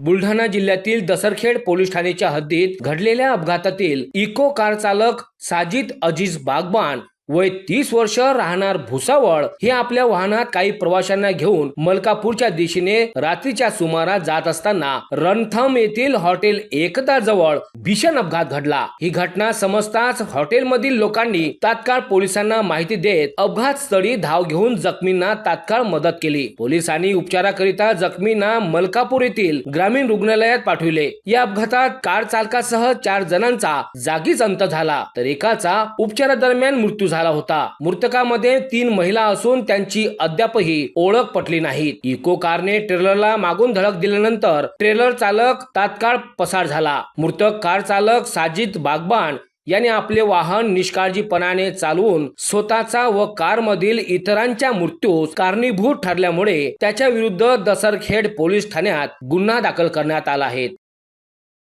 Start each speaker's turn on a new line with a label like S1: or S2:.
S1: बुलढाणा जिल्ह्यातील दसरखेड पोलीस ठाण्याच्या हद्दीत घडलेल्या अपघातातील इको कार चालक साजिद अजीज बागबान वय तीस वर्ष राहणार भुसावळ हे आपल्या वाहनात काही प्रवाशांना घेऊन मलकापूरच्या दिशेने रात्रीच्या सुमारास जात असताना रणथम येथील हॉटेल एकता जवळ भीषण अपघात घडला. ही घटना समजताच हॉटेलमधील लोकांनी तात्काळ पोलिसांना माहिती देत अपघात स्थळी धाव घेऊन जखमींना तात्काळ मदत केली. पोलिसांनी उपचाराकरिता जखमींना मलकापूर येथील ग्रामीण रुग्णालयात पाठविले. या अपघातात कार चालकासह चार जणांचा जागीच अंत झाला तर एकाचा उपचारादरम्यान मृत्यू झाला. होता. मृतकामध्ये तीन महिला असून त्यांची अद्यापही ओळख पटली नाही. इको कारने ट्रेलरला मागून धडक दिल्यानंतर ट्रेलर चालक तात्काळ पसार झाला. मृतक कार चालक साजिद बागबान याने आपले वाहन निष्काळजीपणाने चालवून स्वतःचा व कारमधील इतरांच्या मृत्यूस कारणीभूत ठरल्यामुळे त्याच्या विरुद्ध दसरखेड पोलीस ठाण्यात गुन्हा दाखल करण्यात आला आहे.